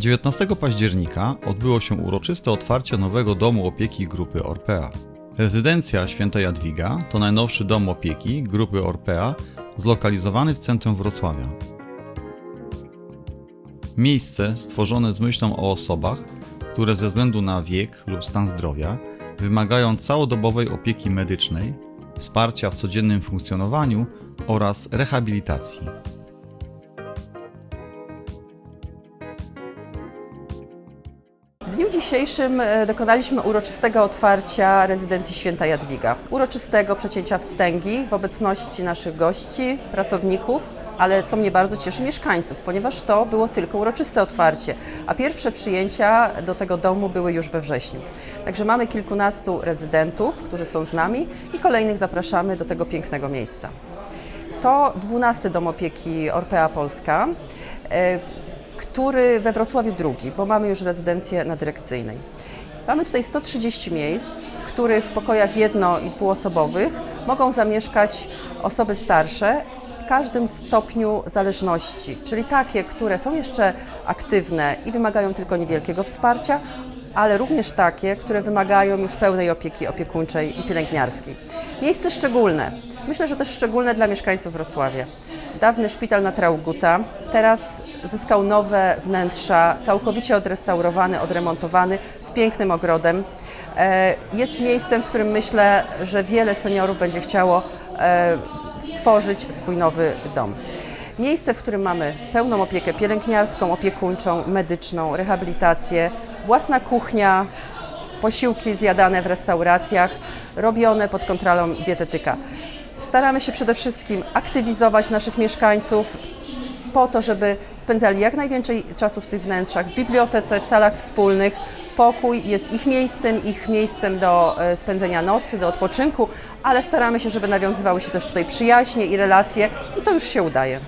19 października odbyło się uroczyste otwarcie nowego domu opieki grupy Orpea. Rezydencja Święta Jadwiga to najnowszy dom opieki grupy Orpea zlokalizowany w centrum Wrocławia. Miejsce stworzone z myślą o osobach, które ze względu na wiek lub stan zdrowia wymagają całodobowej opieki medycznej, wsparcia w codziennym funkcjonowaniu oraz rehabilitacji. Dniu dzisiejszym e, dokonaliśmy uroczystego otwarcia rezydencji Święta Jadwiga. Uroczystego przecięcia wstęgi w obecności naszych gości, pracowników, ale co mnie bardzo cieszy, mieszkańców, ponieważ to było tylko uroczyste otwarcie, a pierwsze przyjęcia do tego domu były już we wrześniu. Także mamy kilkunastu rezydentów, którzy są z nami i kolejnych zapraszamy do tego pięknego miejsca. To 12 dom opieki Orpea Polska, e, który we Wrocławiu drugi, bo mamy już rezydencję na dyrekcyjnej. Mamy tutaj 130 miejsc, w których w pokojach jedno- i dwuosobowych mogą zamieszkać osoby starsze w każdym stopniu zależności, czyli takie, które są jeszcze aktywne i wymagają tylko niewielkiego wsparcia, ale również takie, które wymagają już pełnej opieki opiekuńczej i pielęgniarskiej. Miejsce szczególne. Myślę, że też szczególne dla mieszkańców Wrocławia. Dawny szpital na Trauguta teraz zyskał nowe wnętrza, całkowicie odrestaurowany, odremontowany, z pięknym ogrodem. E, Jest miejscem, w którym myślę, że wiele seniorów będzie chciało e, stworzyć swój nowy dom. Miejsce, w którym mamy pełną opiekę pielęgniarską, opiekuńczą, medyczną, rehabilitację, własna kuchnia, posiłki zjadane w restauracjach, robione pod kontrolą dietetyka. Staramy się przede wszystkim aktywizować naszych mieszkańców po to, żeby spędzali jak najwięcej czasu w tych wnętrzach, w bibliotece, w salach wspólnych. Pokój jest ich miejscem, ich miejscem do e, spędzenia nocy, do odpoczynku, ale staramy się, żeby nawiązywały się też tutaj przyjaźnie i relacje i to już się udaje.